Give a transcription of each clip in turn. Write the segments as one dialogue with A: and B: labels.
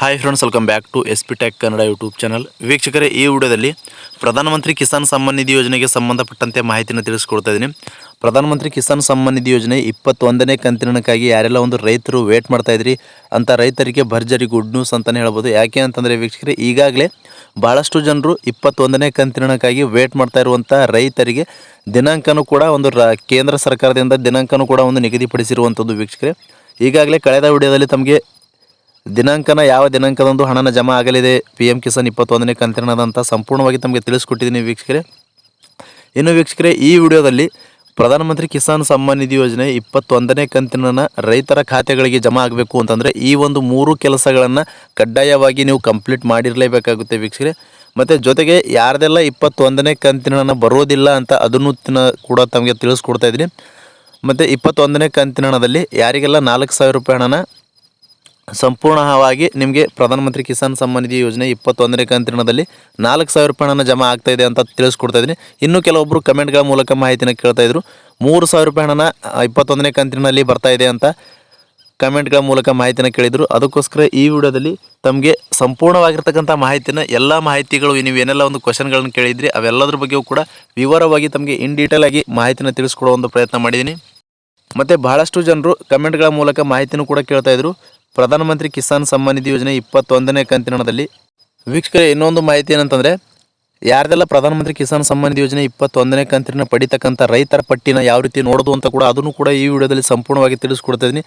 A: Hi friends welcome back to S P tech Kannada YouTube channel ವೀಕ್ಷಕರೇ, ಈ ವಿಡಿಯೋದಲ್ಲಿ ಪ್ರಧಾನಮಂತ್ರಿ ಕಿಸಾನ್ ಸಮ್ಮಾನ್ ನಿಧಿ ಯೋಜನೆಗೆ ಸಂಬಂಧಪಟ್ಟಂತೆ ಮಾಹಿತಿಯನ್ನು ತಿಳಿಸ್ಕೊಡ್ತಾ ಇದ್ದೀನಿ. ಪ್ರಧಾನಮಂತ್ರಿ ಕಿಸಾನ್ ಸಮ್ಮಾನ್ ನಿಧಿ ಯೋಜನೆ ಇಪ್ಪತ್ತೊಂದನೇ ಕಂತಿನಕ್ಕಾಗಿ ಯಾರೆಲ್ಲ ಒಂದು ರೈತರು ವೇಟ್ ಮಾಡ್ತಾ ಇದ್ರಿ, ಅಂತ ರೈತರಿಗೆ ಭರ್ಜರಿ ಗುಡ್ ನ್ಯೂಸ್ ಅಂತಲೇ ಹೇಳ್ಬೋದು. ಯಾಕೆ ಅಂತಂದರೆ ವೀಕ್ಷಕರೇ, ಈಗಾಗಲೇ ಭಾಳಷ್ಟು ಜನರು ಇಪ್ಪತ್ತೊಂದನೇ ಕಂತಿನಕ್ಕಾಗಿ ವೇಟ್ ಮಾಡ್ತಾ ಇರುವಂಥ ರೈತರಿಗೆ ದಿನಾಂಕನೂ ಕೂಡ ಒಂದು ಕೇಂದ್ರ ಸರ್ಕಾರದಿಂದ ದಿನಾಂಕನೂ ಕೂಡ ಒಂದು ನಿಗದಿಪಡಿಸಿರುವಂಥದ್ದು ವೀಕ್ಷಕರೇ. ಈಗಾಗಲೇ ಕಳೆದ ವಿಡಿಯೋದಲ್ಲಿ ತಮಗೆ ದಿನಾಂಕನ ಯಾವ ದಿನಾಂಕದಂದು ಹಣನ ಜಮಾ ಆಗಲಿದೆ? ಪಿ ಎಂ ಕಿಸಾನ್ ಇಪ್ಪತ್ತೊಂದನೇ ಕಂತಿನದಂತ ಸಂಪೂರ್ಣವಾಗಿ ತಮಗೆ ತಿಳಿಸ್ಕೊಟ್ಟಿದ್ದೀನಿ ವೀಕ್ಷಕರೇ. ಇನ್ನು ವೀಕ್ಷಕರೇ, ಈ ವಿಡಿಯೋದಲ್ಲಿ ಪ್ರಧಾನಮಂತ್ರಿ ಕಿಸಾನ್ ಸಮ್ಮಾನ್ ನಿಧಿ ಯೋಜನೆ ಇಪ್ಪತ್ತೊಂದನೇ ಕಂತಿನ ರೈತರ ಖಾತೆಗಳಿಗೆ ಜಮಾ ಆಗಬೇಕು ಅಂತಂದರೆ ಈ ಒಂದು ಮೂರು ಕೆಲಸಗಳನ್ನು ಕಡ್ಡಾಯವಾಗಿ ನೀವು ಕಂಪ್ಲೀಟ್ ಮಾಡಿರಲೇಬೇಕಾಗುತ್ತೆ ವೀಕ್ಷಕರೇ. ಮತ್ತು ಜೊತೆಗೆ ಯಾರ್ದೆಲ್ಲ ಇಪ್ಪತ್ತೊಂದನೇ ಕಂತಿನ ಬರೋದಿಲ್ಲ ಅಂತ ಅದನ್ನು ಕೂಡ ತಮಗೆ ತಿಳಿಸ್ಕೊಡ್ತಾ ಇದ್ದೀನಿ. ಮತ್ತು ಇಪ್ಪತ್ತೊಂದನೇ ಕಂತಿನ ಹಣದಲ್ಲಿ ಯಾರಿಗೆಲ್ಲ ನಾಲ್ಕು ಸಾವಿರ ರೂಪಾಯಿ ಹಣನ ಸಂಪೂರ್ಣವಾಗಿ ನಿಮಗೆ ಪ್ರಧಾನಮಂತ್ರಿ ಕಿಸಾನ್ ಸಮ್ಮಾನ್ ನಿಧಿ ಯೋಜನೆ ಇಪ್ಪತ್ತೊಂದನೇ ಕಂತಿನದಲ್ಲಿ ನಾಲ್ಕು ಸಾವಿರ ರೂಪಾಯಿ ಹಣ ಜಮಾ ಆಗ್ತಾ ಇದೆ ಅಂತ ತಿಳಿಸ್ಕೊಡ್ತಾ ಇದ್ದೀನಿ. ಇನ್ನು ಕೆಲವೊಬ್ಬರು ಕಮೆಂಟ್ಗಳ ಮೂಲಕ ಮಾಹಿತಿನ ಕೇಳ್ತಾ ಇದ್ರು. ಮೂರು ಸಾವಿರ ರೂಪಾಯಿ ಹಣನ ಇಪ್ಪತ್ತೊಂದನೇ ಕಂತಿನಲ್ಲಿ ಬರ್ತಾ ಇದೆ ಅಂತ ಕಮೆಂಟ್ಗಳ ಮೂಲಕ ಮಾಹಿತಿನ ಕೇಳಿದರು. ಅದಕ್ಕೋಸ್ಕರ ಈ ವಿಡಿಯೋದಲ್ಲಿ ತಮಗೆ ಸಂಪೂರ್ಣವಾಗಿರ್ತಕ್ಕಂಥ ಮಾಹಿತಿನ ಎಲ್ಲ ಮಾಹಿತಿಗಳು ನೀವು ಏನೆಲ್ಲ ಒಂದು ಕ್ವಶನ್ಗಳನ್ನು ಕೇಳಿದ್ರಿ, ಅವೆಲ್ಲದ್ರ ಬಗ್ಗೆಯೂ ಕೂಡ ವಿವರವಾಗಿ ತಮಗೆ ಇನ್ ಡೀಟೇಲ್ ಆಗಿ ಮಾಹಿತಿನ ತಿಳಿಸ್ಕೊಡೋ ಒಂದು ಪ್ರಯತ್ನ ಮಾಡಿದ್ದೀನಿ. ಮತ್ತು ಬಹಳಷ್ಟು ಜನರು ಕಮೆಂಟ್ಗಳ ಮೂಲಕ ಮಾಹಿತಿನೂ ಕೂಡ ಕೇಳ್ತಾ ಇದ್ರು. ಪ್ರಧಾನಮಂತ್ರಿ ಕಿಸಾನ್ ಸಮ್ಮಾನ್ ನಿಧಿ ಯೋಜನೆ ಇಪ್ಪತ್ತೊಂದನೇ ಕಂತಿನದಲ್ಲಿ ವೀಕ್ಷಕರ, ಇನ್ನೊಂದು ಮಾಹಿತಿ ಏನಂತಂದರೆ, ಯಾರ್ದೆಲ್ಲ ಪ್ರಧಾನಮಂತ್ರಿ ಕಿಸಾನ್ ಸಮ್ಮಾನ್ ನಿಧಿ ಯೋಜನೆ ಇಪ್ಪತ್ತೊಂದನೇ ಕಂತಿನ ಪಡಿತಕ್ಕಂಥ ರೈತರ ಪಟ್ಟಿನ ಯಾವ ರೀತಿ ನೋಡೋದು ಅಂತ ಕೂಡ ಅದನ್ನು ಕೂಡ ಈ ವಿಡಿಯೋದಲ್ಲಿ ಸಂಪೂರ್ಣವಾಗಿ ತಿಳಿಸ್ಕೊಡ್ತಾ ಇದ್ದೀನಿ.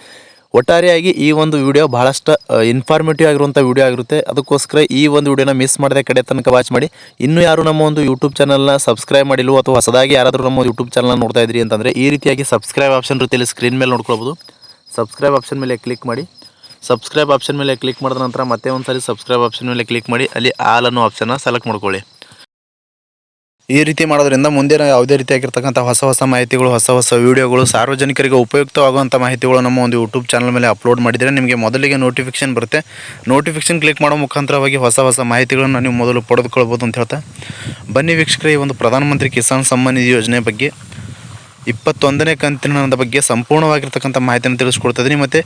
A: ಒಟ್ಟಾರೆಯಾಗಿ ಈ ಒಂದು ವಿಡಿಯೋ ಬಹಳಷ್ಟು ಇನ್ಫಾರ್ಮೇಟಿವ್ ಆಗಿರುವಂಥ ವಿಡಿಯೋ ಆಗಿರುತ್ತೆ. ಅದಕ್ಕೋಸ್ಕರ ಈ ಒಂದು ವಿಡಿಯೋನ ಮಿಸ್ ಮಾಡದೆ ಕಡೆ ತನಕ ವಾಚ್ ಮಾಡಿ. ಇನ್ನೂ ಯಾರು ನಮ್ಮ ಒಂದು ಯೂಟ್ಯೂಬ್ ಚಾನಲ್ನ ಸಬ್ಸ್ಕ್ರೈಬ್ ಮಾಡಿಲ್ವೋ ಅಥವಾ ಹೊಸದಾಗಿ ಯಾರಾದರೂ ನಮ್ಮ ಯೂಟ್ಯೂಬ್ ಚಾನಲ್ನ ನೋಡ್ತಾ ಇದ್ರಿ ಅಂತಂದರೆ ಈ ರೀತಿಯಾಗಿ ಸಬ್ಸ್ಕ್ರೈಬ್ ಆಪ್ಷನ್ ರೀತಿಯಲ್ಲಿ ಸ್ಕ್ರೀನ್ ಮೇಲೆ ನೋಡ್ಕೊಳ್ಬೋದು. ಸಬ್ಸ್ಕ್ರೈಬ್ ಆಪ್ಷನ್ ಮೇಲೆ ಕ್ಲಿಕ್ ಮಾಡಿ. ಸಬ್ಸ್ಕ್ರೈಬ್ ಆಪ್ಷನ್ ಮೇಲೆ ಕ್ಲಿಕ್ ಮಾಡಿದ ನಂತರ ಮತ್ತೆ ಒಂದು ಸಬ್ಸ್ಕ್ರೈಬ್ ಆಪ್ಷನ್ ಮೇಲೆ ಕ್ಲಿಕ್ ಮಾಡಿ. ಅಲ್ಲಿ ಆಲ್ ಅನ್ನೋ ಆಪ್ಷನ್ನ ಸೆಲೆಕ್ಟ್ ಮಾಡ್ಕೊಳ್ಳಿ. ಈ ರೀತಿ ಮಾಡೋದ್ರಿಂದ ಮುಂದೆ ಯಾವುದೇ ರೀತಿಯಾಗಿರ್ತಕ್ಕಂಥ ಹೊಸ ಹೊಸ ಮಾಹಿತಿಗಳು, ಹೊಸ ಹೊಸ ವೀಡಿಯೋಗಳು, ಸಾರ್ವಜನಿಕರಿಗೆ ಉಪಯುಕ್ತವಾಗುವಂಥ ಮಾಹಿತಿಗಳು ನಮ್ಮ ಒಂದು ಯೂಟ್ಯೂಬ್ ಚಾನಲ್ ಮೇಲೆ ಅಪ್ಲೋಡ್ ಮಾಡಿದರೆ ನಿಮಗೆ ಮೊದಲಿಗೆ ನೋಟಿಫಿಕೇಶನ್ ಬರುತ್ತೆ. ನೋಟಿಫಿಕೇಶನ್ ಕ್ಲಿಕ್ ಮಾಡೋ ಮುಖಾಂತರವಾಗಿ ಹೊಸ ಹೊಸ ಮಾಹಿತಿಗಳನ್ನು ನೀವು ಮೊದಲು ಪಡೆದುಕೊಳ್ಬೋದು ಅಂತ ಹೇಳ್ತಾ. ಬನ್ನಿ ವೀಕ್ಷಕರೇ, ಈ ಒಂದು ಪ್ರಧಾನಮಂತ್ರಿ ಕಿಸಾನ್ ಸಮ್ಮಾನ್ ನಿಧಿ ಯೋಜನೆ ಬಗ್ಗೆ. ಇಪ್ಪತ್ತೊಂದನೇ ಕಂತಿನ ಬಗ್ಗೆ ಸಂಪೂರ್ಣವಾಗಿರ್ತಕ್ಕಂಥ ಮಾಹಿತಿಯನ್ನು ತಿಳಿಸ್ಕೊಡ್ತಿದ್ದೀನಿ. ಮತ್ತು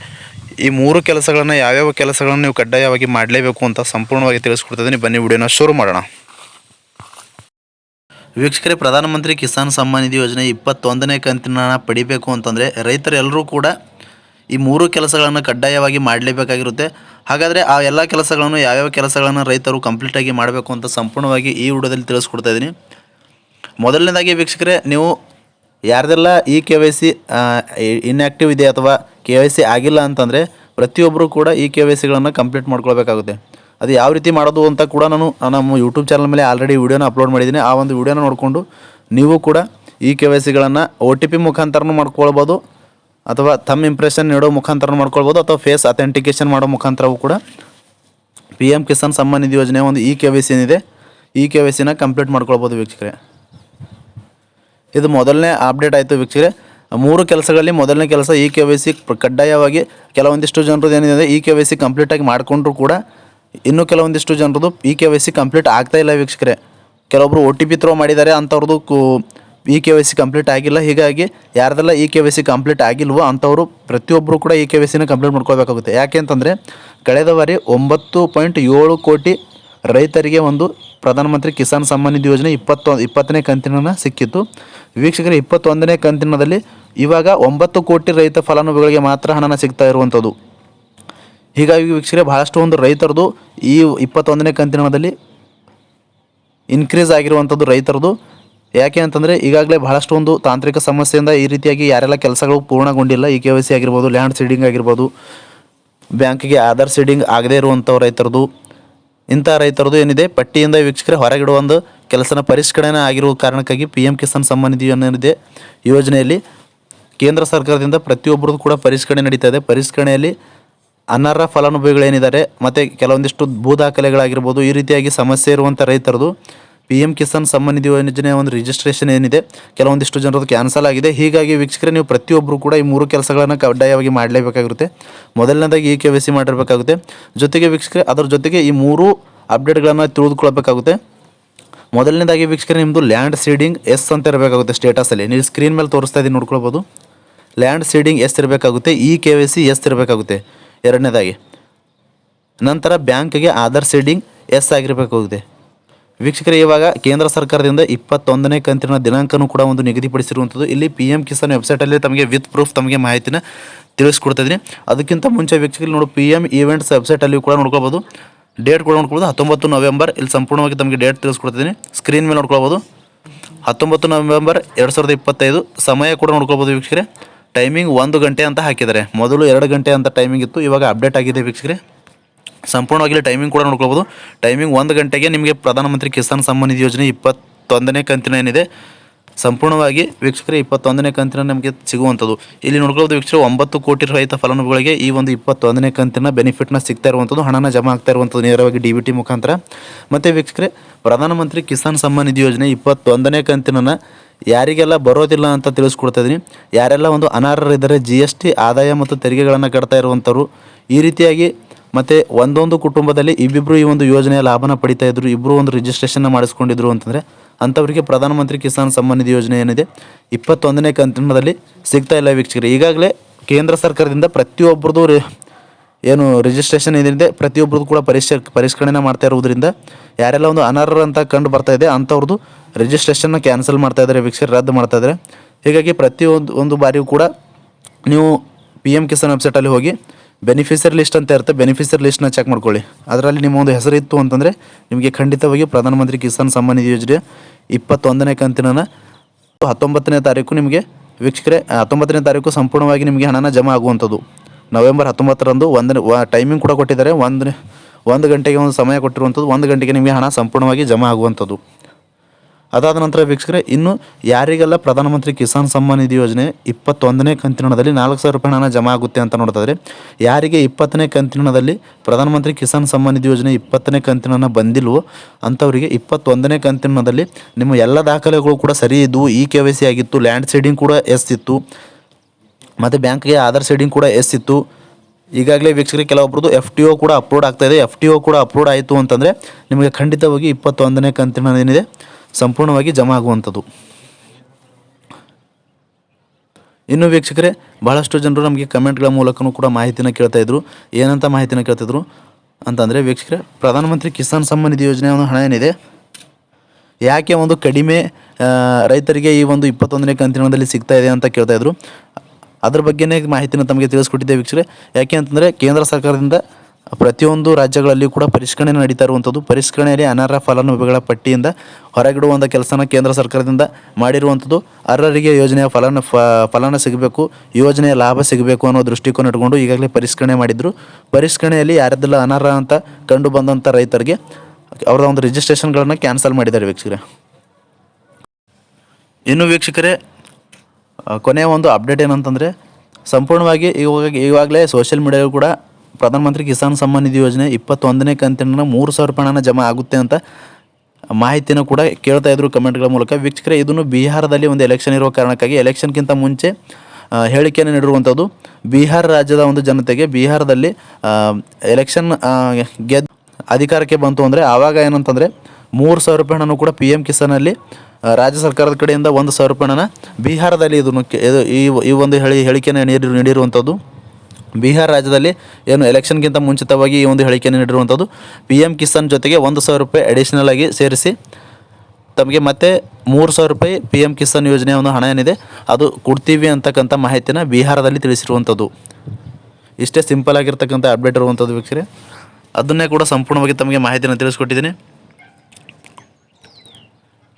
A: ಈ ಮೂರು ಕೆಲಸಗಳನ್ನು, ಯಾವ್ಯಾವ ಕೆಲಸಗಳನ್ನು ನೀವು ಕಡ್ಡಾಯವಾಗಿ ಮಾಡಲೇಬೇಕು ಅಂತ ಸಂಪೂರ್ಣವಾಗಿ ತಿಳಿಸ್ಕೊಡ್ತಿದ್ದೀನಿ. ಬನ್ನಿ ವಿಡಿಯೋನ ಶುರು ಮಾಡೋಣ. ವೀಕ್ಷಕರೇ, ಪ್ರಧಾನಮಂತ್ರಿ ಕಿಸಾನ್ ಸಮ್ಮಾನ್ ನಿಧಿ ಯೋಜನೆ ಇಪ್ಪತ್ತೊಂದನೇ ಕಂತಿನ ಪಡಿಬೇಕು ಅಂತಂದರೆ ರೈತರೆಲ್ಲರೂ ಕೂಡ ಈ ಮೂರು ಕೆಲಸಗಳನ್ನು ಕಡ್ಡಾಯವಾಗಿ ಮಾಡಲೇಬೇಕಾಗಿರುತ್ತೆ. ಹಾಗಾದರೆ ಆ ಎಲ್ಲ ಕೆಲಸಗಳನ್ನು, ಯಾವ್ಯಾವ ಕೆಲಸಗಳನ್ನು ರೈತರು ಕಂಪ್ಲೀಟಾಗಿ ಮಾಡಬೇಕು ಅಂತ ಸಂಪೂರ್ಣವಾಗಿ ಈ ವಿಡಿಯೋದಲ್ಲಿ ತಿಳಿಸ್ಕೊಡ್ತಾ ಇದ್ದೀನಿ. ಮೊದಲನೇದಾಗಿ ವೀಕ್ಷಕರೇ, ನೀವು ಯಾರ್ದೆಲ್ಲ ಈ ಕೆ ವೈ ಸಿ ಇನ್ಆ್ಯಕ್ಟಿವ್ ಇದೆ ಅಥವಾ ಕೆ ವೈ ಸಿ ಆಗಿಲ್ಲ ಅಂತಂದರೆ ಪ್ರತಿಯೊಬ್ಬರೂ ಕೂಡ ಈ ಕೆ ವೈ ಸಿಗಳನ್ನು ಕಂಪ್ಲೀಟ್ ಮಾಡ್ಕೊಳ್ಬೇಕಾಗುತ್ತೆ. ಅದು ಯಾವ ರೀತಿ ಮಾಡೋದು ಅಂತ ಕೂಡ ನಾನು ನಮ್ಮ ಯೂಟ್ಯೂಬ್ ಚಾನಲ್ ಮೇಲೆ ಆಲ್ರೆಡಿ ವೀಡಿಯೋನ ಅಪ್ಲೋಡ್ ಮಾಡಿದ್ದೀನಿ. ಆ ಒಂದು ವೀಡಿಯೋನ ನೋಡಿಕೊಂಡು ನೀವು ಕೂಡ ಈ ಕೆ ವೈ ಸಿಗಳನ್ನು ಒ ಟಿ ಪಿ ಮುಖಾಂತರನೂ ಮಾಡ್ಕೊಳ್ಬೋದು ಅಥವಾ ತಮ್ಮ ಇಂಪ್ರೆಷನ್ ನೀಡೋ ಮುಖಾಂತರ ಮಾಡ್ಕೊಳ್ಬೋದು ಅಥವಾ ಫೇಸ್ ಅಥೆಂಟಿಕೇಷನ್ ಮಾಡೋ ಮುಖಾಂತರವೂ ಕೂಡ ಪಿ ಎಂ ಕಿಸಾನ್ ಸಮ್ಮಾನ್ ನಿಧಿ ಯೋಜನೆ ಒಂದು ಇ ಕೆ ವೈ ಸಿ ಏನಿದೆ, ಈ ಕೆ ವೈ ಸಿನ ಕಂಪ್ಲೀಟ್ ಮಾಡ್ಕೊಳ್ಬೋದು ವೀಕ್ಷಕರೇ. ಇದು ಮೊದಲನೇ ಅಪ್ಡೇಟ್ ಆಯಿತು ವೀಕ್ಷಕರೇ. ಮೂರು ಕೆಲಸಗಳಲ್ಲಿ ಮೊದಲನೇ ಕೆಲಸ ಇ ಕೆ ವೈ ಸಿ ಕಡ್ಡಾಯವಾಗಿ ಕೆಲವೊಂದಿಷ್ಟು ಜನರದ್ದು ಏನಿದೆ ಇ ಕೆ ವೈ ಸಿ ಕಂಪ್ಲೀಟಾಗಿ ಮಾಡಿಕೊಂಡ್ರೂ ಕೂಡ ಇನ್ನು ಕೆಲವೊಂದಿಷ್ಟು ಜನರದು E K Y C complete ಆಗ್ತಾ ಇಲ್ಲ ವೀಕ್ಷಕರೇ. ಕೆಲವೊಬ್ಬರು ಒ ಟಿ ಪಿ ತ್ರೋ ಮಾಡಿದ್ದಾರೆ ಅಂಥವ್ರದ್ದು ಕು E K Y C complete ಆಗಿಲ್ಲ. ಹೀಗಾಗಿ ಯಾರ್ದೆಲ್ಲ E K Y C complete ಆಗಿಲ್ವೋ ಅಂಥವರು ಪ್ರತಿಯೊಬ್ಬರು ಕೂಡ ಇ ಕೆ ವೈ ಸಿನ ಕಂಪ್ಲೀಟ್ ಮಾಡ್ಕೋಬೇಕಾಗುತ್ತೆ ಯಾಕೆ ಅಂತಂದರೆ ಕಳೆದ ಬಾರಿ ಒಂಬತ್ತು ಪಾಯಿಂಟ್ ಏಳು ಕೋಟಿ ರೈತರಿಗೆ ಒಂದು ಪ್ರಧಾನಮಂತ್ರಿ ಕಿಸಾನ್ ಸಮ್ಮಾನ್ ನಿಧಿ ಯೋಜನೆ ಇಪ್ಪತ್ತೊಂದು ಇಪ್ಪತ್ತನೇ ಕಂತಿನ ಸಿಕ್ಕಿತ್ತು. ವೀಕ್ಷಕರ, ಇಪ್ಪತ್ತೊಂದನೇ ಕಂತಿನದಲ್ಲಿ ಇವಾಗ ಒಂಬತ್ತು ಕೋಟಿ ರೈತ ಫಲಾನುಭವಿಗಳಿಗೆ ಮಾತ್ರ ಹಣನ ಸಿಗ್ತಾ ಇರುವಂಥದ್ದು. ಹೀಗಾಗಿ ವೀಕ್ಷಕರೇ, ಬಹಳಷ್ಟು ಒಂದು ರೈತರದು ಈ ಇಪ್ಪತ್ತೊಂದನೇ ಕಂತಿನದಲ್ಲಿ ಇನ್ಕ್ರೀಸ್ ಆಗಿರುವಂಥದ್ದು ರೈತರದು. ಯಾಕೆ ಅಂತಂದರೆ, ಈಗಾಗಲೇ ಬಹಳಷ್ಟು ಒಂದು ತಾಂತ್ರಿಕ ಸಮಸ್ಯೆಯಿಂದ ಈ ರೀತಿಯಾಗಿ ಯಾರೆಲ್ಲ ಕೆಲಸಗಳು ಪೂರ್ಣಗೊಂಡಿಲ್ಲ ಇ ಕೆ ವೈ ಸಿ ಆಗಿರ್ಬೋದು, ಲ್ಯಾಂಡ್ ಸೀಡಿಂಗ್ ಆಗಿರ್ಬೋದು, ಬ್ಯಾಂಕಿಗೆ ಆಧಾರ್ ಸೀಡಿಂಗ್ ಆಗದೇ ಇರುವಂಥವು ರೈತರದು. ಇಂಥ ರೈತರದು ಏನಿದೆ, ಪಟ್ಟಿಯಿಂದ ವೀಕ್ಷಕರೇ ಹೊರಗಿಡುವ ಒಂದು ಕೆಲಸನ ಪರಿಷ್ಕರಣೆ ಆಗಿರುವ ಕಾರಣಕ್ಕಾಗಿ ಪಿ ಎಂ ಕಿಸಾನ್ ನಿಧಿ ಏನಿದೆ ಯೋಜನೆಯಲ್ಲಿ. ಕೇಂದ್ರ ಸರ್ಕಾರದಿಂದ ಪ್ರತಿಯೊಬ್ಬರದ್ದು ಕೂಡ ಪರಿಷ್ಕರಣೆ ನಡೀತಾ ಇದೆ. ಪರಿಷ್ಕರಣೆಯಲ್ಲಿ ಅನರ್ಹ ಫಲಾನುಭವಿಗಳೇನಿದ್ದಾರೆ, ಮತ್ತು ಕೆಲವೊಂದಿಷ್ಟು ಭೂ ದಾಖಲೆಗಳಾಗಿರ್ಬೋದು ಈ ರೀತಿಯಾಗಿ ಸಮಸ್ಯೆ ಇರುವಂಥ ರೈತರದು ಪಿ ಎಂ ಕಿಸಾನ್ ಸಮ್ಮಾನ್ ನಿಧಿ ಯೋಜನೆಯ ಒಂದು ರಿಜಿಸ್ಟ್ರೇಷನ್ ಏನಿದೆ, ಕೆಲವೊಂದಿಷ್ಟು ಜನರದ್ದು ಕ್ಯಾನ್ಸಲ್ ಆಗಿದೆ. ಹೀಗಾಗಿ ವೀಕ್ಷಕರೇ, ನೀವು ಪ್ರತಿಯೊಬ್ಬರು ಕೂಡ ಈ ಮೂರು ಕೆಲಸಗಳನ್ನು ಕಡ್ಡಾಯವಾಗಿ ಮಾಡಲೇಬೇಕಾಗಿರುತ್ತೆ ಮೊದಲನೇದಾಗಿ ಈ ಕೆ ವಿ ಸಿ ಮಾಡಿರಬೇಕಾಗುತ್ತೆ. ಜೊತೆಗೆ ವೀಕ್ಷಕರೆ, ಅದರ ಜೊತೆಗೆ ಈ ಮೂರು ಅಪ್ಡೇಟ್ಗಳನ್ನು ತಿಳಿದುಕೊಳ್ಬೇಕಾಗುತ್ತೆ. ಮೊದಲನೇದಾಗಿ ವೀಕ್ಷಕರೇ ನಿಮ್ಮದು ಲ್ಯಾಂಡ್ ಸೀಡಿಂಗ್ ಎಸ್ ಅಂತ ಇರಬೇಕಾಗುತ್ತೆ ಸ್ಟೇಟಸಲ್ಲಿ ನೀವು ಸ್ಕ್ರೀನ್ ಮೇಲೆ ತೋರಿಸ್ತಾ ಇದ್ದೀನಿ, ನೋಡ್ಕೊಳ್ಬೋದು. ಲ್ಯಾಂಡ್ ಸೀಡಿಂಗ್ ಎಸ್ ಇರಬೇಕಾಗುತ್ತೆ E K Y C yes ಇರಬೇಕಾಗುತ್ತೆ. ಎರಡನೇದಾಗಿ, ನಂತರ ಬ್ಯಾಂಕ್ಗೆ ಆಧಾರ್ ಸೀಡಿಂಗ್ ಎಸ್ ಆಗಿರಬೇಕಾಗಿದೆ ವೀಕ್ಷಕರೇ, ಇವಾಗ ಕೇಂದ್ರ ಸರ್ಕಾರದಿಂದ ಇಪ್ಪತ್ತೊಂದನೇ ಕಂತಿನ ದಿನಾಂಕನೂ ಕೂಡ ಒಂದು ನಿಗದಿಪಡಿಸಿರುವಂಥದ್ದು. ಇಲ್ಲಿ ಪಿ ಎಂ ಕಿಸಾನ್ ವೆಬ್ಸೈಟಲ್ಲಿ ತಮಗೆ ವಿತ್ ಪ್ರೂಫ್ ತಮಗೆ ಮಾಹಿತಿನ ತಿಳಿಸ್ಕೊಡ್ತಿದ್ದೀನಿ ಅದಕ್ಕಿಂತ ಮುಂಚೆ ವೀಕ್ಷಕರು, ನೋಡು ಪಿ ಎಂ ಈವೆಂಟ್ಸ್ ವೆಬ್ಸೈಟಲ್ಲಿ ಕೂಡ ನೋಡ್ಕೊಬೋದು ಡೇಟ್ ಕೂಡ ನೋಡ್ಕೊಬೋದು ಹತ್ತೊಂಬತ್ತು ನವೆಂಬರ್, ಇಲ್ಲಿ ಸಂಪೂರ್ಣವಾಗಿ ತಮಗೆ ಡೇಟ್ ತಿಳಿಸ್ಕೊಡ್ತಿದ್ದೀನಿ ಸ್ಕ್ರೀನ್ ಮೇಲೆ ನೋಡ್ಕೊಳ್ಬೋದು. ಹತ್ತೊಂಬತ್ತು ನವೆಂಬರ್, ಎರಡು ಸಾವಿರದ ಇಪ್ಪತ್ತೈದು, ಸಮಯ ಕೂಡ ನೋಡ್ಕೊಬೋದು ವೀಕ್ಷಕರೇ. ಟೈಮಿಂಗ್ ಒಂದು ಗಂಟೆ ಅಂತ ಹಾಕಿದ್ದಾರೆ. ಮೊದಲು ಎರಡು ಗಂಟೆ ಅಂತ ಟೈಮಿಂಗ್ ಇತ್ತು. ಇವಾಗ ಅಪ್ಡೇಟ್ ಆಗಿದೆ ವೀಕ್ಷಕರೇ. ಸಂಪೂರ್ಣವಾಗಿ ಟೈಮಿಂಗ್ ಕೂಡ ನೋಡ್ಕೊಬೋದು ಟೈಮಿಂಗ್ ಒಂದು ಗಂಟೆಗೆ ನಿಮಗೆ ಪ್ರಧಾನಮಂತ್ರಿ ಕಿಸಾನ್ ಸಮ್ಮಾನ್ ನಿಧಿ ಯೋಜನೆ ಇಪ್ಪತ್ತೊಂದನೇ ಕಂತಿನ ಏನಿದೆ? ಸಂಪೂರ್ಣವಾಗಿ ವೀಕ್ಷಕರೇ, ಇಪ್ಪತ್ತೊಂದನೇ ಕಂತಿನ ನಮಗೆ ಸಿಗುವಂಥದ್ದು. ಇಲ್ಲಿ ನೋಡ್ಕೊಳ್ಳೋದು ವೀಕ್ಷಕರು, ಒಂಬತ್ತು ಕೋಟಿ ರೈತ ಫಲಾನುಭವಿಗಳಿಗೆ ಈ ಒಂದು ಇಪ್ಪತ್ತೊಂದನೇ ಕಂತಿನ ಬೆನಿಫಿಟ್ನ ಸಿಗ್ತಾ ಇರುವಂಥದ್ದು, ಹಣನ ಜಮಾ ಆಗ್ತಾ ಇರುವಂಥದ್ದು ನೇರವಾಗಿ ಡಿ ಬಿ ಟಿ ಮುಖಾಂತರ. ಮತ್ತು ವೀಕ್ಷಕರೇ, ಪ್ರಧಾನಮಂತ್ರಿ ಕಿಸಾನ್ ಸಮ್ಮಾನ್ ನಿಧಿ ಯೋಜನೆ ಇಪ್ಪತ್ತೊಂದನೇ ಕಂತಿನ ಯಾರಿಗೆಲ್ಲ ಬರೋದಿಲ್ಲ ಅಂತ ತಿಳಿಸ್ಕೊಡ್ತಾ ಇದ್ದೀನಿ ಯಾರೆಲ್ಲ ಒಂದು ಅನರ್ಹರಿದ್ದಾರೆ ಜಿ ಎಸ್ ಟಿ ಆದಾಯ ಮತ್ತು ತೆರಿಗೆಗಳನ್ನು ಕಟ್ತಾ ಇರುವಂಥವ್ರು, ಈ ರೀತಿಯಾಗಿ ಮತ್ತು ಒಂದೊಂದು ಕುಟುಂಬದಲ್ಲಿ ಇಬ್ಬಿಬ್ಬರು ಈ ಒಂದು ಯೋಜನೆಯ ಲಾಭನ ಪಡಿತಾ ಇದ್ದರು ಇಬ್ಬರು ಒಂದು ರಿಜಿಸ್ಟ್ರೇಷನ್ನ ಮಾಡಿಸ್ಕೊಂಡಿದ್ರು ಅಂತಂದರೆ, ಅಂಥವರಿಗೆ ಪ್ರಧಾನಮಂತ್ರಿ ಕಿಸಾನ್ ಸಮ್ಮಾನ್ ನಿಧಿ ಯೋಜನೆ ಏನಿದೆ, ಇಪ್ಪತ್ತೊಂದನೇ ಕಂತಿನದಲ್ಲಿ ಸಿಗ್ತಾ ಇಲ್ಲ ವೀಕ್ಷಕರು. ಈಗಾಗಲೇ ಕೇಂದ್ರ ಸರ್ಕಾರದಿಂದ ಪ್ರತಿಯೊಬ್ಬರದು ಏನು ರಿಜಿಸ್ಟ್ರೇಷನ್ ಏನಿದೆ ಪ್ರತಿಯೊಬ್ಬರದ್ದು ಕೂಡ ಪರಿಷ್ಕ ಪರಿಷ್ಕರಣೆ ಮಾಡ್ತಾ ಇರೋದ್ರಿಂದ ಯಾರೆಲ್ಲ ಒಂದು ಅನರ್ಹ ಅಂತ ಕಂಡು ಬರ್ತಾ ಇದೆ ಅಂಥವ್ರದ್ದು ರಿಜಿಸ್ಟ್ರೇಷನ್ನ ಕ್ಯಾನ್ಸಲ್ ಮಾಡ್ತಾ ಇದ್ದಾರೆ ವೀಕ್ಷಕರು, ರದ್ದು ಮಾಡ್ತಾ ಇದ್ದಾರೆ ಹೀಗಾಗಿ ಪ್ರತಿಯೊಂದು, ಒಂದು ಬಾರಿಯೂ ಕೂಡ ನೀವು ಪಿ ಎಂ ಕಿಸಾನ್ ವೆಬ್ಸೈಟಲ್ಲಿ ಹೋಗಿ ಬೆನಿಫಿಷರಿ ಲಿಸ್ಟ್ ಅಂತ ಇರುತ್ತೆ ಬೆನಿಫಿಷರಿ ಲಿಸ್ಟ್ನ ಚೆಕ್ ಮಾಡ್ಕೊಳ್ಳಿ. ಅದರಲ್ಲಿ ನಿಮ್ಮ ಒಂದು ಹೆಸರು ಇತ್ತು ಅಂತಂದರೆ ನಿಮಗೆ ಖಂಡಿತವಾಗಿ ಪ್ರಧಾನಮಂತ್ರಿ ಕಿಸಾನ್ ಸಮ್ಮಾನ್ ನಿಧಿ ಯೋಜನೆ ಇಪ್ಪತ್ತೊಂದನೇ ಕಂತಿನ ಹತ್ತೊಂಬತ್ತನೇ ತಾರೀಕು ನಿಮಗೆ ವೀಕ್ಷಕರೇ, ಹತ್ತೊಂಬತ್ತನೇ ತಾರೀಕು ಸಂಪೂರ್ಣವಾಗಿ ನಿಮಗೆ ಹಣನ ಜಮಾ ಆಗುವಂಥದ್ದು. ನವೆಂಬರ್ ಹತ್ತೊಂಬತ್ತರಂದು ಒಂದನೇ ಟೈಮಿಂಗ್ ಕೂಡ ಕೊಟ್ಟಿದ್ದಾರೆ. ಒಂದನೇ, ಒಂದು ಗಂಟೆಗೆ ಒಂದು ಸಮಯ ಕೊಟ್ಟಿರುವಂಥದ್ದು. ಒಂದು ಗಂಟೆಗೆ ನಿಮಗೆ ಹಣ ಸಂಪೂರ್ಣವಾಗಿ ಜಮಾ ಆಗುವಂಥದ್ದು. ಅದಾದ ನಂತರ ವೀಕ್ಷಕರೇ, ಇನ್ನು ಯಾರಿಗೆಲ್ಲ ಪ್ರಧಾನಮಂತ್ರಿ ಕಿಸಾನ್ ಸಮ್ಮಾನ್ ನಿಧಿ ಯೋಜನೆ ಇಪ್ಪತ್ತೊಂದನೇ ಕಂತಿನದಲ್ಲಿ ನಾಲ್ಕು ಸಾವಿರ ರೂಪಾಯಿ ಹಣ ಜಮಾ ಆಗುತ್ತೆ ಅಂತ ನೋಡ್ತಾಯಿದ್ರೆ ಯಾರಿಗೆ ಇಪ್ಪತ್ತನೇ ಕಂತಿನದಲ್ಲಿ ಪ್ರಧಾನಮಂತ್ರಿ ಕಿಸಾನ್ ಸಮ್ಮಾನ್ ನಿಧಿ ಯೋಜನೆ ಇಪ್ಪತ್ತನೇ ಕಂತಿನ ಬಂದಿಲ್ವೋ, ಅಂಥವರಿಗೆ ಇಪ್ಪತ್ತೊಂದನೇ ಕಂತಿನದಲ್ಲಿ ನಿಮ್ಮ ಎಲ್ಲ ದಾಖಲೆಗಳು ಕೂಡ ಸರಿ ಇದ್ದವು ಇ ಕೆ ವೈ ಸಿ ಆಗಿತ್ತು, ಲ್ಯಾಂಡ್ ಸೀಡಿಂಗ್ ಕೂಡ ಎಸ್ ಇತ್ತು. ಮತ್ತು ಬ್ಯಾಂಕ್ಗೆ ಆಧಾರ್ ಸೆಡಿಂಗ್ ಕೂಡ ಎಸ್ ಇತ್ತು. ಈಗಾಗಲೇ ವೀಕ್ಷಕರಿಗೆ ಕೆಲವೊಬ್ರದ್ದು ಎಫ್ ಟಿ ಒ ಕೂಡ ಅಪ್ಲೋಡ್ ಆಗ್ತಾ ಇದೆ. ಎಫ್ ಟಿ ಒ ಕೂಡ ಅಪ್ಲೋಡ್ ಆಯಿತು ಅಂತಂದರೆ ನಿಮಗೆ ಖಂಡಿತವಾಗಿ ಇಪ್ಪತ್ತೊಂದನೇ ಕಂತಿನ ಏನಿದೆ, ಸಂಪೂರ್ಣವಾಗಿ ಜಮಾ ಆಗುವಂಥದ್ದು. ಇನ್ನು ವೀಕ್ಷಕರೇ ಭಾಳಷ್ಟು ಜನರು ನಮಗೆ ಕಮೆಂಟ್ಗಳ ಮೂಲಕನೂ ಕೂಡ ಮಾಹಿತಿನ ಕೇಳ್ತಾ ಇದ್ರು. ಏನಂತ ಮಾಹಿತಿನ ಕೇಳ್ತಿದ್ರು ಅಂತಂದರೆ ವೀಕ್ಷಕರೇ, ಪ್ರಧಾನಮಂತ್ರಿ ಕಿಸಾನ್ ಸಮ್ಮಾನ್ ನಿಧಿ ಯೋಜನೆ ಒಂದು ಹಣ ಏನಿದೆ? ಯಾಕೆ ಒಂದು ಕಡಿಮೆ ರೈತರಿಗೆ ಈ ಒಂದು ಇಪ್ಪತ್ತೊಂದನೇ ಕಂತಿನದಲ್ಲಿ ಸಿಗ್ತಾ ಇದೆ ಅಂತ ಕೇಳ್ತಾ ಇದ್ರು? ಅದ್ರ ಬಗ್ಗೆನೇ ಮಾಹಿತಿನ ತಮಗೆ ತಿಳಿಸ್ಕೊಟ್ಟಿದ್ದೆ ವೀಕ್ಷಕರೇ. ಯಾಕೆ ಅಂತಂದರೆ ಕೇಂದ್ರ ಸರ್ಕಾರದಿಂದ ಪ್ರತಿಯೊಂದು ರಾಜ್ಯಗಳಲ್ಲಿ ಕೂಡ ಪರಿಷ್ಕರಣೆ ನಡೀತಾ ಇರುವಂಥದ್ದು. ಪರಿಷ್ಕರಣೆಯಲ್ಲಿ ಅನರ್ಹ ಫಲಾನುಭವಿಗಳ ಪಟ್ಟಿಯಿಂದ ಹೊರಗಿಡುವಂಥ ಕೆಲಸನ ಕೇಂದ್ರ ಸರ್ಕಾರದಿಂದ ಮಾಡಿರುವಂಥದ್ದು. ಅರ್ಹರಿಗೆ ಯೋಜನೆಯ ಫಲಾನು ಫಲನ ಸಿಗಬೇಕು, ಯೋಜನೆಯ ಲಾಭ ಸಿಗಬೇಕು ಅನ್ನೋ ದೃಷ್ಟಿಕೋನ ಇಟ್ಕೊಂಡು ಈಗಾಗಲೇ ಪರಿಷ್ಕರಣೆ ಮಾಡಿದ್ರು. ಪರಿಷ್ಕರಣೆಯಲ್ಲಿ ಯಾರದ್ದೆಲ್ಲ ಅನರ್ಹ ಅಂತ ಕಂಡು ಬಂದಂಥ ರೈತರಿಗೆ ಅವರ ಒಂದು ರಿಜಿಸ್ಟ್ರೇಷನ್ಗಳನ್ನು ಕ್ಯಾನ್ಸಲ್ ಮಾಡಿದ್ದಾರೆ ವೀಕ್ಷಕರೇ. ಇನ್ನು ವೀಕ್ಷಕರೇ ಕೊನೆಯ ಒಂದು ಅಪ್ಡೇಟ್ ಏನಂತಂದರೆ, ಸಂಪೂರ್ಣವಾಗಿ ಇವಾಗ ಇವಾಗಲೇ ಸೋಷಿಯಲ್ ಮೀಡಿಯಾಗೂ ಕೂಡ ಪ್ರಧಾನಮಂತ್ರಿ ಕಿಸಾನ್ ಸಮ್ಮಾನ್ ನಿಧಿ ಯೋಜನೆ ಇಪ್ಪತ್ತೊಂದನೇ ಕಂತಿನ ಮೂರು ಸಾವಿರ ರೂಪಾಯಿ ಹಣ ಜಮಾ ಆಗುತ್ತೆ ಅಂತ ಮಾಹಿತಿನೂ ಕೂಡ ಕೇಳ್ತಾ ಇದ್ರು ಕಮೆಂಟ್ಗಳ ಮೂಲಕ. ವೀಕ್ಷಕರೇ, ಇದನ್ನು ಬಿಹಾರದಲ್ಲಿ ಒಂದು ಎಲೆಕ್ಷನ್ ಇರುವ ಕಾರಣಕ್ಕಾಗಿ ಎಲೆಕ್ಷನ್ಗಿಂತ ಮುಂಚೆ ಹೇಳಿಕೆಯನ್ನು ನೀಡಿರುವಂಥದ್ದು ಬಿಹಾರ ರಾಜ್ಯದ ಒಂದು ಜನತೆಗೆ ಬಿಹಾರದಲ್ಲಿ ಎಲೆಕ್ಷನ್ ಗೆದ್ದು ಅಧಿಕಾರಕ್ಕೆ ಬಂತು ಅಂದರೆ ಆವಾಗ ಏನಂತಂದರೆ ಮೂರು ಸಾವಿರ ರೂಪಾಯಿ ಹಣನೂ ಕೂಡ ಪಿ ಎಂ ಕಿಸಾನಲ್ಲಿ ರಾಜ್ಯ ಸರ್ಕಾರದ ಕಡೆಯಿಂದ ಒಂದು ಸಾವಿರ ರೂಪಾಯಿನ ಬಿಹಾರದಲ್ಲಿ ಇದನ್ನು ಇದು ಈ ಒಂದು ಹೇಳಿ ಹೇಳಿಕೆಯನ್ನು ನೀಡಿ ನೀಡಿರುವಂಥದ್ದು. ಬಿಹಾರ ರಾಜ್ಯದಲ್ಲಿ ಏನು ಎಲೆಕ್ಷನ್ಗಿಂತ ಮುಂಚಿತವಾಗಿ ಈ ಒಂದು ಹೇಳಿಕೆಯನ್ನು ನೀಡಿರುವಂಥದ್ದು. ಪಿ ಎಂ ಕಿಸಾನ್ ಜೊತೆಗೆ ಒಂದು ಸಾವಿರ ರೂಪಾಯಿ ಅಡಿಷನಲ್ ಆಗಿ ಸೇರಿಸಿ ತಮಗೆ ಮತ್ತೆ ಮೂರು ಸಾವಿರ ರೂಪಾಯಿ ಪಿ ಎಂ ಕಿಸಾನ್ ಯೋಜನೆಯ ಒಂದು ಹಣ ಏನಿದೆ, ಅದು ಕೊಡ್ತೀವಿ ಅಂತಕ್ಕಂಥ ಮಾಹಿತಿನ ಬಿಹಾರದಲ್ಲಿ ತಿಳಿಸಿರುವಂಥದ್ದು. ಇಷ್ಟೇ ಸಿಂಪಲ್ ಆಗಿರ್ತಕ್ಕಂಥ ಅಪ್ಡೇಟ್ ಇರುವಂಥದ್ದು ವೀಕ್ಷಕರೇ. ಅದನ್ನೇ ಕೂಡ ಸಂಪೂರ್ಣವಾಗಿ ತಮಗೆ ಮಾಹಿತಿಯನ್ನು ತಿಳಿಸ್ಕೊಟ್ಟಿದ್ದೀನಿ.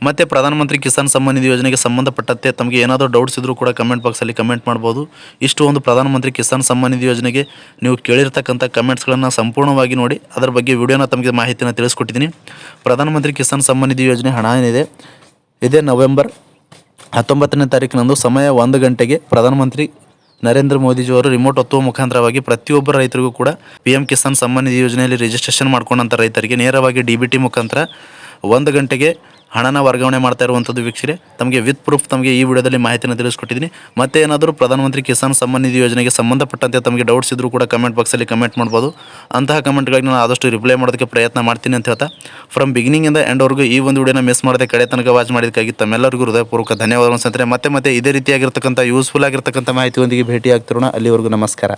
A: ಮತ್ತು ಪ್ರಧಾನಮಂತ್ರಿ ಕಿಸಾನ್ ಸಮ್ಮಾನ್ ನಿಧಿ ಯೋಜನೆಗೆ ಸಂಬಂಧಪಟ್ಟಂತೆ ತಮಗೆ ಏನಾದರೂ ಡೌಟ್ಸ್ ಇದ್ದರೂ ಕೂಡ ಕಮೆಂಟ್ ಬಾಕ್ಸಲ್ಲಿ ಕಮೆಂಟ್ ಮಾಡ್ಬೋದು. ಇಷ್ಟು ಒಂದು ಪ್ರಧಾನಮಂತ್ರಿ ಕಿಸಾನ್ ಸಮ್ಮಾನ್ ನಿಧಿ ಯೋಜನೆಗೆ ನೀವು ಕೇಳಿರ್ತಕ್ಕಂಥ ಕಮೆಂಟ್ಸ್ಗಳನ್ನು ಸಂಪೂರ್ಣವಾಗಿ ನೋಡಿ, ಅದರ ಬಗ್ಗೆ ವಿಡಿಯೋನ ತಮಗೆ ಮಾಹಿತಿನ ತಿಳಿಸ್ಕೊಟ್ಟಿದ್ದೀನಿ. ಪ್ರಧಾನಮಂತ್ರಿ ಕಿಸಾನ್ ಸಮ್ಮಾನ್ ನಿಧಿ ಯೋಜನೆ ಹಣ ಏನಿದೆ? ಇದೇ ನವೆಂಬರ್ ಹತ್ತೊಂಬತ್ತನೇ ತಾರೀಕಿನಂದು ಸಮಯ ಒಂದು ಗಂಟೆಗೆ ಪ್ರಧಾನಮಂತ್ರಿ ನರೇಂದ್ರ ಮೋದಿಜಿಯವರು ರಿಮೋಟ್ ಒತ್ತುವ ಮುಖಾಂತರವಾಗಿ ಪ್ರತಿಯೊಬ್ಬ ರೈತರಿಗೂ ಕೂಡ ಪಿ ಎಂ ಕಿಸಾನ್ ಸಮ್ಮಾನ್ ನಿಧಿ ಯೋಜನೆಯಲ್ಲಿ ರಿಜಿಸ್ಟ್ರೇಷನ್ ಮಾಡ್ಕೊಂಡಂಥ ರೈತರಿಗೆ ನೇರವಾಗಿ ಡಿ ಬಿ ಟಿ ಮುಖಾಂತರ ಒಂದು ಗಂಟೆಗೆ ಹಣನ ವರ್ಗಾವಣೆ ಮಾಡ್ತಾ ಇರುವಂಥದ್ದು ವೀಕ್ಷಕರೇ ತಮಗೆ ವಿತ್ ಪ್ರೂಫ್ ತಮಗೆ ಈ ವಿಡಿಯೋದಲ್ಲಿ ಮಾಹಿತಿಯನ್ನು ತಿಳಿಸ್ಕೊಟ್ಟಿದ್ದೀನಿ. ಮತ್ತೆ ಏನಾದರೂ ಪ್ರಧಾನಮಂತ್ರಿ ಕಿಸಾನ್ ಸಮ್ಮಾನ್ ನಿಧಿ ಯೋಜನೆಗೆ ಸಂಬಂಧಪಟ್ಟಂತೆ ತಮಗೆ ಡೌಟ್ಸ್ ಇದ್ದರೂ ಕೂಡ ಕಮೆಂಟ್ ಬಾಕ್ಸಲ್ಲಿ ಕಮೆಂಟ್ ಮಾಡ್ಬೋದು. ಅಂತಹ ಕಮೆಂಟ್ಗಳಿಗೆ ನಾನು ಆದಷ್ಟು ರಿಪ್ಲೈ ಮಾಡೋದಕ್ಕೆ ಪ್ರಯತ್ನ ಮಾಡ್ತೀನಿ ಅಂತ ಹೇಳ್ತಾ. ಫ್ರಮ್ ಬಿಗಿನಿಂಗಿಂದ ಎಂಡ್ವರೆಗೂ ಈ ಒಂದು ವಿಡಿಯೋನ ಮಿಸ್ ಮಾಡದೆ ಕಡೆ ತನಕ ವಾಚ್ ಮಾಡಿದ್ದಕ್ಕಾಗಿ ತಮ್ಮೆಲ್ಲರಿಗೂ ಹೃದಯಪೂರ್ವಕ ಧನ್ಯವಾದಗಳು ಸಂತರೆ ಮತ್ತೆ ಮತ್ತೆ ಇದೇ ರೀತಿಯಾಗಿರ್ತಕ್ಕಂಥ ಯೂಸ್ಫುಲ್ ಆಗಿರ್ತಕ್ಕಂಥ ಮಾಹಿತಿಯೊಂದಿಗೆ ಭೇಟಿ ಆಗ್ತಿರೋಣ ಅಲ್ಲಿವರೆಗೂ ನಮಸ್ಕಾರ.